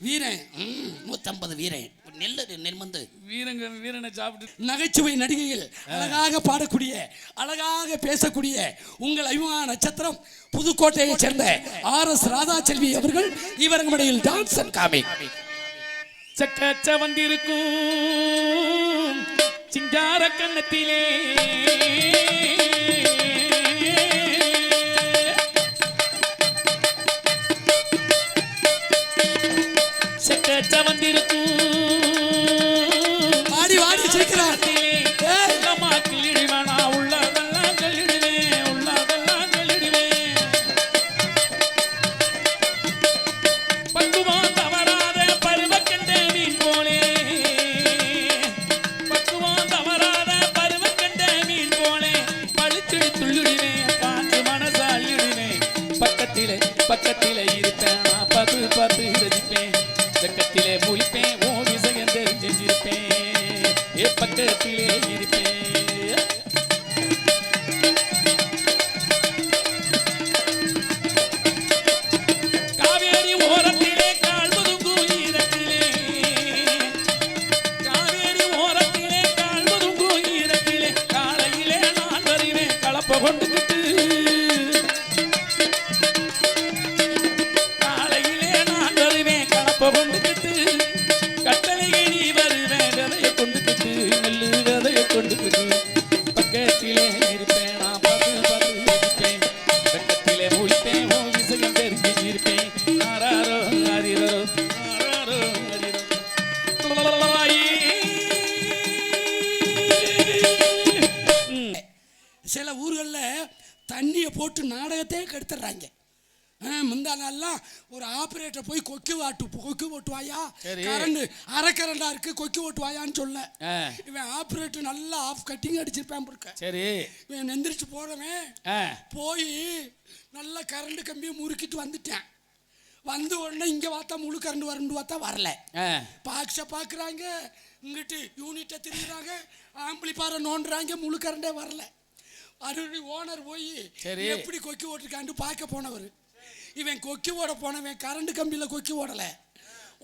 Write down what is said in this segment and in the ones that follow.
வீரன். ம், நூத்தம்பது வீரன். நெல்லு நெல்மந்து. வீரங்க வீரனை சாப்பிட்டு நகைச்சுவை நடிகையில் அழகாக பாடக்கூடிய அழகாக பேசக்கூடிய உங்கள் அபிமான நட்சத்திரம் புதுக்கோட்டையைச் சேர்ந்த ஆர் எஸ் ராதாச்செல்வி அவர்கள் இவர்களுடைய டான்ஸ் அண்ட் காமிக் சக்கச்ச வந்திருக்கும் சிங்கார கண்ணத்திலே போலே. பழுத்திடு துள்ளிடுவேன் பார்த்து மனசாலிடுவேன் பக்கத்திலே பக்கத்திலே இருப்பேன். பார்த்து பார்த்து பக்கத்திலே இருப்பேன் நான் பார்த்து பார்த்து இருப்பேன் இருப்பேன் சில ஊர்களில் தண்ணியை போட்டு நாடகத்தையே கெடுத்துடுறாங்க. முந்தா நாள்லாம் ஒரு ஆப்ரேட்டர் போய் கொக்கி வாட்டு கொக்கி ஓட்டுவாயா. கரண்ட் அரை கரண்டா இருக்கு கொக்கி ஓட்டுவாயான்னு சொல்ல. இவன் ஆப்ரேட்டர் நல்லா ஆஃப் கட்டிங் அடிச்சிருப்பான் இருக்க. சரி. இவன் எந்திரிச்சு போறவன்? போய் நல்லா கரண்ட் கம்பியை முறுக்கிட்டு வந்துட்டேன். வந்த உடனே இங்கே பார்த்தா முழு கரண்ட் வரண்டு பார்த்தா வரல. பாக்ஸை பார்க்குறாங்க இங்கிட்டு யூனிட்டை திரிகிறாங்க ஆம்பிளிபாரை நோண்டுறாங்க முழு கரண்டே வரல. மறுபடியும் ஓனர் போய். எப்படி கொக்கி ஓட்டிருக்காண்டு பார்க்க போனவர். இவன் கொக்கி ஓட போனவன் கரண்ட் கம்பியில் கொக்கி ஓடலை.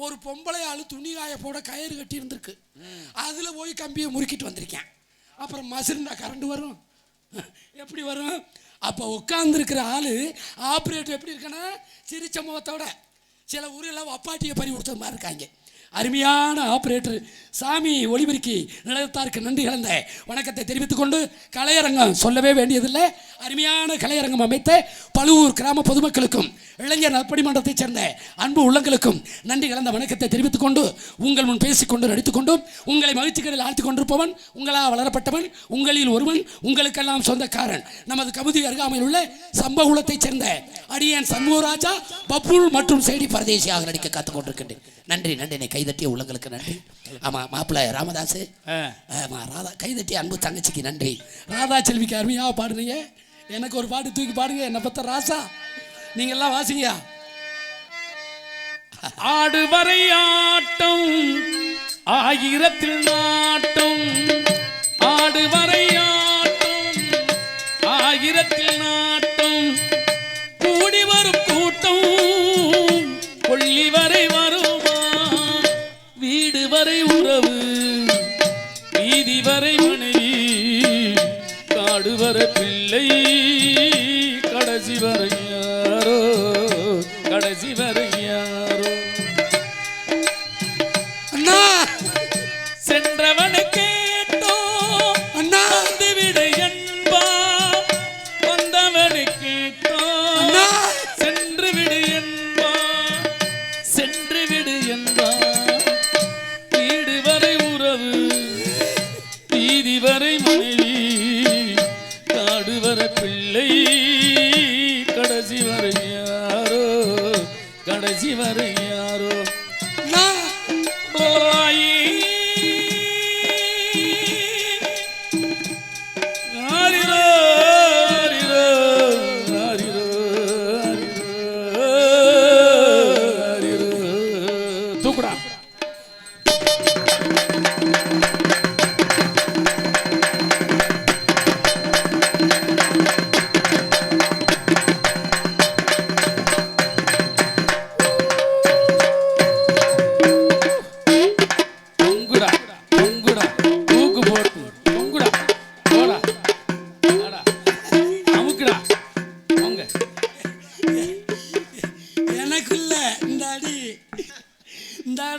ஒரு பொம்பளை ஆள் துணி காய போட கயிறு கட்டி இருந்திருக்கு. அதில் போய் கம்பியை முறுக்கிட்டு வந்திருக்கேன். அப்புறம் மசிருந்தா கரண்ட் வரும். எப்படி வரும்? அப்போ உட்காந்துருக்கிற ஆள் ஆப்ரேட்டர் எப்படி இருக்கனா சிரிச்ச முகத்தோட. சில ஊரில் அப்பாட்டியை பறி கொடுத்த மாதிரி இருக்காங்க. அருமையான ஆப்ரேட்டர் சாமி ஒளிபெருக்கி நிலையத்தாருக்கு நன்றி கலந்த வணக்கத்தை தெரிவித்துக் கொண்டு கலையரங்கம் சொல்லவே வேண்டியதில்லை. அருமையான கலையரங்கம் அமைத்த பழுவூர் கிராம பொதுமக்களுக்கும் இளைஞர் நற்பணிமன்றத்தைச் சேர்ந்த அன்பு உள்ளங்களுக்கும் நன்றி கலந்த வணக்கத்தை தெரிவித்துக் கொண்டு உங்கள் முன் பேசிக்கொண்டு நடித்துக்கொண்டும் உங்களை மகிழ்ச்சிகளில் ஆழ்த்திக் கொண்டிருப்பவன் உங்களால் வளரப்பட்டவன் உங்களில் ஒருவன் உங்களுக்கெல்லாம் சொந்தக்காரன். நமது கமுதி அருகாமையில் உள்ள சம்பகுலத்தைச் சேர்ந்த அடியன் சண்முகராஜா பப்புள் மற்றும் சேடி பரதேசியாக நடிக்க காத்துக் கொண்டிருக்கின்றேன். நன்றி நன்றி கை கைதட்டிய உள்ளங்களுக்கு நன்றி. ஆமாம் மாப்பிள்ளை ராமதாஸ் ராதா கைதட்டி அன்பு தங்கச்சிக்கு நன்றி. ராதா செல்விக்கு அருமையாக பாடுறீங்க. எனக்கு ஒரு பாட்டு தூக்கி பாடுங்க என்னை பத்த ராசா. நீங்கள்லாம் வாசிங்க. ஆடு வரை ஆட்டம் ஆயிரத்தில் நாட்டம். ஆடு வரை ஆட்டம் ஆயிரத்தில் நாட்டம். கூடி வரும் வரை மனைவி காடு வர பிள்ளை கடைசி வரை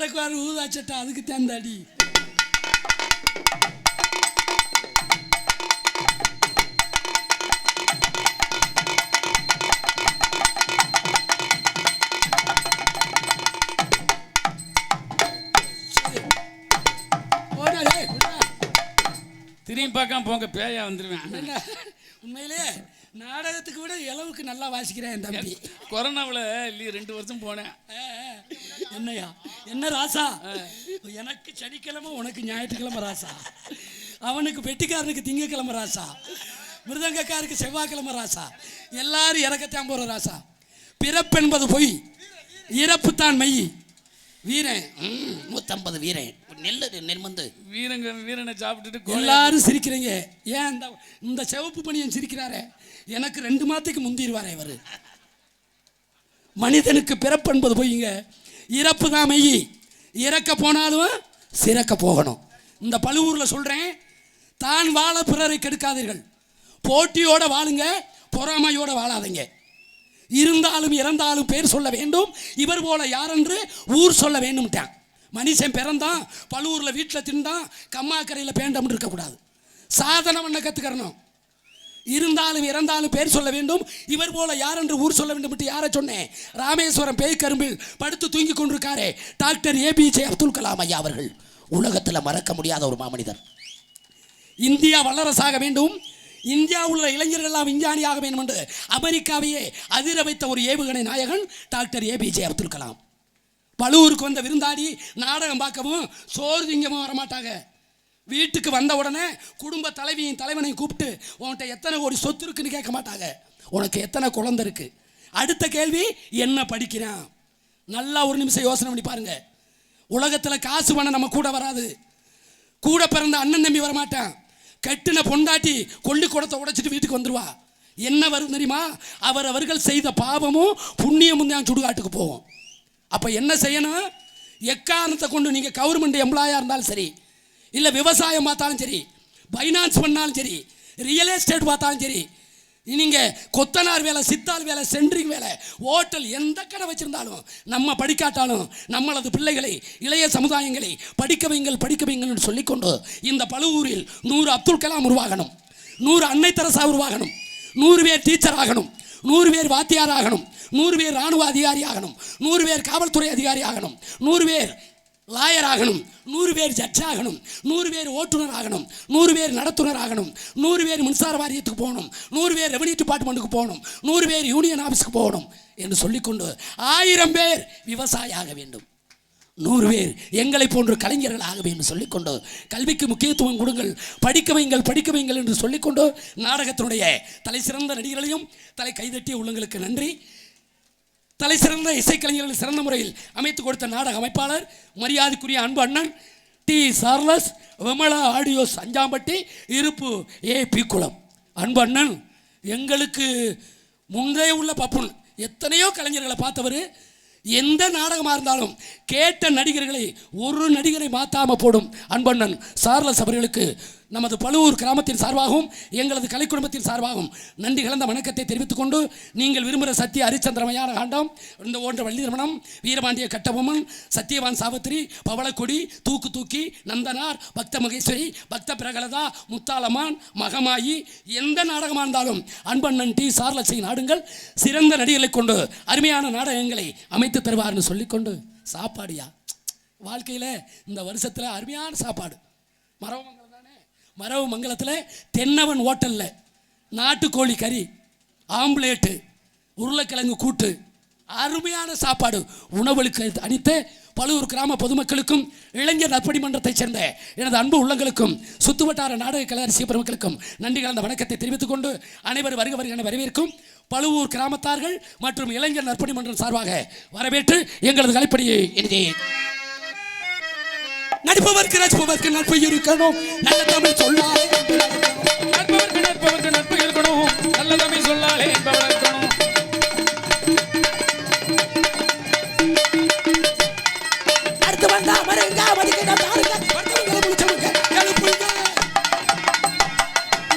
அடக்குவார் ஊதா சட்டை அதுக்கு தேர்ந்தாடி ஓடாடே திரும்பி பார்க்காம போங்க பேயா வந்துருவேன். என்ன? உண்மையிலே நாடகத்துக்கு விட இளவுக்கு நல்லா வாசிக்கிறேன் என் தம்பி. கொரோனாவில் இல்லையே ரெண்டு வருஷம் போனேன். என்னய்யா என்ன ராசா? எனக்கு சனிக்கிழமை உனக்கு ஞாயிற்றுக்கிழமை ராசா. அவனுக்கு வெட்டிக்காரனுக்கு திங்கக்கிழமை ராசா. மிருதங்கக்காருக்கு செவ்வாய்க்கிழமை ராசா. எல்லாரும் இறக்கத்தான் போகிற ராசா. பிறப்பென்பது பொய். இறப்பு தான் மெய். வீரன். ம், நூத்தம்பது வீரன். நெல்லு நெல்மந்து. வீரங்க வீரனை சாப்பிட்டுட்டு எல்லாரும் சிரிக்கிறீங்க. ஏன் இந்த இந்த சிவப்பு பணியன் சிரிக்கிறாரே? எனக்கு ரெண்டு மாதத்துக்கு முந்திடுவாரே இவர். மனிதனுக்கு பிறப்பு என்பது போய்ங்க. இறப்பு தான் மெய். இறக்க போனாலும் சிறக்க போகணும். இந்த பழுவூரில் சொல்கிறேன் தான் வாழ பிறரை கெடுக்காதீர்கள். போட்டியோடு வாழுங்க பொறாமையோடு வாழாதீங்க. இருந்தாலும் இறந்தாலும் பேர் சொல்ல வேண்டும் இவர் போல யாரென்று ஊர் சொல்ல வேண்டும்ட்டான். மனுஷன் பிறந்தான் பழுவூரில் வீட்டில் தின்றான் கம்மாக்கரையில் பேண்டம்னு இருக்கக்கூடாது. சாதனை பண்ண கற்றுக்கிறணும் இருந்தாலும் இறந்தாலும் பேர் சொல்ல வேண்டும். இவர் போல யார் என்று ஊர் சொல்ல வேண்டும் என்று யாரை சொன்னேன். ராமேஸ்வரம் பேய் கரும்பில் படுத்து தூங்கி கொண்டிருக்காரே டாக்டர் ஏபிஜே அப்துல் கலாம் ஐயா அவர்கள். உலகத்தில் மறக்க முடியாத ஒரு மாமனிதர். இந்தியா வல்லரசாக வேண்டும். இந்தியாவில் உள்ள இளைஞர்கள்லாம் விஞ்ஞானியாக வேண்டும் என்று அமெரிக்காவையே அதிர வைத்த ஒரு ஏவுகணை நாயகன் டாக்டர் ஏபிஜே அப்துல் கலாம். பழுவூருக்கு வந்த விருந்தாடி நாடகம் பார்க்கவும் சோறு திங்கவும் வரமாட்டாங்க. வீட்டுக்கு வந்த உடனே குடும்ப தலைவியின் தலைவனையும் கூப்பிட்டு உன்கிட்ட எத்தனை கோடி சொத்து இருக்குன்னு கேட்க மாட்டாங்க. உனக்கு எத்தனை குழந்தை இருக்கு? அடுத்த கேள்வி என்ன படிக்கிறான்? நல்லா ஒரு நிமிஷம் யோசனை பண்ணி பாருங்க. உலகத்தில் காசு பணம் நம்ம கூட வராது. கூட பிறந்த அண்ணன் தம்பி வரமாட்டான். கட்டின பொண்டாட்டி கொள்ளி குடத்தை உடைச்சிட்டு வீட்டுக்கு வந்துடுவா என்ன வரும் தெரியுமா? அவர் அவர்கள் செய்த பாவமும் புண்ணியமும் தான் சுடுகாட்டுக்கு போவோம் அப்போ என்ன செய்யணும்? எக்காரணத்தை கொண்டு நீங்கள் கவர்மெண்ட் எம்ப்ளாயாக இருந்தாலும் சரி இல்லை விவசாயம் பார்த்தாலும் சரி ஃபைனான்ஸ் பண்ணாலும் சரி ரியல் எஸ்டேட் பார்த்தாலும் சரி நீங்கள் கொத்தனார் வேலை சித்தால் வேலை சென்ட்ரிங் வேலை ஹோட்டல் எந்த கடை வச்சுருந்தாலும் நம்ம படிக்காட்டாலும் நம்மளது பிள்ளைகளை இளைய சமுதாயங்களை படிக்க வைங்கள் படிக்க வைங்கள்னு சொல்லிக்கொண்டு இந்த பழுவூரில் நூறு அப்துல் கலாம் உருவாகணும் நூறு அன்னை தரசா உருவாகணும் நூறு பேர் டீச்சர் ஆகணும் நூறு பேர் வாத்தியார் ஆகணும் நூறு பேர் ராணுவ அதிகாரி ஆகணும் நூறு பேர் காவல்துறை அதிகாரி ஆகணும் நூறு பேர் லாயர் ஆகணும் நூறு பேர் ஜட்ஜ் ஆகணும் நூறு பேர் ஓட்டுநர் ஆகணும் நூறு பேர் நடத்துனர் ஆகணும் நூறு பேர் மின்சார வாரியத்துக்கு போகணும். நூறு பேர் ரெவன்யூ டிபார்ட்மெண்ட்டுக்கு போகணும். நூறு பேர் யூனியன் ஆஃபீஸுக்கு போகணும் என்று சொல்லிக்கொண்டு ஆயிரம் பேர் விவசாயி ஆக வேண்டும். நூறு பேர் எங்களை போன்ற கலைஞர்கள் ஆக வேண்டும் சொல்லிக்கொண்டு கல்விக்கு முக்கியத்துவம் கொடுங்கள் படிக்க வைங்கள் படிக்க வைங்கள் என்று சொல்லிக்கொண்டு நாடகத்தினுடைய தலை சிறந்த நடிகர்களையும் தலை கைதட்டிய உள்ளங்களுக்கு நன்றி. தலை சிறந்த இசைக்கலைஞர்கள் சிறந்த முறையில் அமைத்து கொடுத்த நாடக அமைப்பாளர் மரியாதைக்குரிய அன்பு அண்ணன் T. Charles Vimala audios Anjampatti இருப்பு ஏ. பிக்குளம் அன்பு அண்ணன் எங்களுக்கு முந்தைய உள்ள பப்புன் எத்தனையோ கலைஞர்களை பார்த்தவர் எந்த நாடகமாக இருந்தாலும் கேட்ட நடிகர்களை ஒரு நடிகரை மாற்றாமல் போடும். அன்பண்ணன் சார்லஸ் அவர்களுக்கு நமது பழுவூர் கிராமத்தின் சார்பாகவும் எங்களது கலை குடும்பத்தின் சார்பாகவும் நன்றி கலந்த வணக்கத்தை தெரிவித்துக் கொண்டு நீங்கள் விரும்புகிற சத்திய ஹரிச்சந்திரமையான காண்டம் இந்த ஓன்ற வள்ளி திருமணம் வீரபாண்டிய கட்டபொம்மன் சத்தியவான் சாவித்திரி பவளக்கொடி தூக்கு தூக்கி நந்தனார் பக்த மகேஸ்வரி பக்த பிரகலதா முத்தாலமான் மகமாயி எந்த நாடகமாக இருந்தாலும் அன்பண்ணன் டி. சார்லஸை நாடுங்கள் சிறந்த நடிகர்களை கொண்டு அருமையான நாடகங்களை அமைத்து தருவார்னு சொல்லிக்கொண்டு சாப்பாடியா? வாழ்க்கையில் இந்த வருஷத்தில் அருமையான சாப்பாடு. மரவமங்கலம் வரவு மங்கலத்தில் தென்னவன் ஹோட்டலில். நாட்டுக்கோழி கறி ஆம்லேட்டு உருளைக்கிழங்கு கூட்டு அருமையான சாப்பாடு. உணவளிக்க அளித்த பழுவூர் கிராம பொதுமக்களுக்கும் இளைஞர் நற்பணி மன்றத்தைச் சேர்ந்த எனது அன்பு உள்ளங்களுக்கும் சுத்துவட்டார நாடக கலை ரசிக பெருமக்களுக்கும் நன்றி கலந்த வணக்கத்தை தெரிவித்துக் கொண்டு அனைவரும் வருக வருக என வரவேற்கும் பழுவூர் கிராமத்தார்கள் மற்றும் இளைஞர் நற்பணி மன்றம் சார்பாக வரவேற்று எங்களது கலைப்பணியை எழுதி நடிப்பவர்க்கு ரசிப்பவர்க்கு நட்பு இருக்கணும். நல்ல தமிழ் சொல்லாலே. நட்பவர்க்கு நட்பவர்க்கு நட்பு இருக்கணும். நல்ல தமிழ் சொல்லாலே என்பவர் இருக்கணும் அடுத்து வந்தா மறைங்க மதிக்க பாருங்க அடுத்தவங்களை முடிச்சவங்க எழுப்புங்க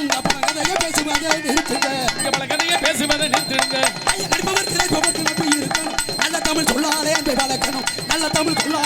இந்த பகதைய பேசுவதை நிறுத்துங்க. இங்க பல கதையை பேசுவதை நிறுத்திடுங்க ஐயா நடிப்பவர்க்கு ரசிப்பவர்க்கு நட்பு இருக்கணும். நல்ல தமிழ் சொல்லாலே அன்பை வளர்க்கணும். நல்ல தமிழ் கொள்ளா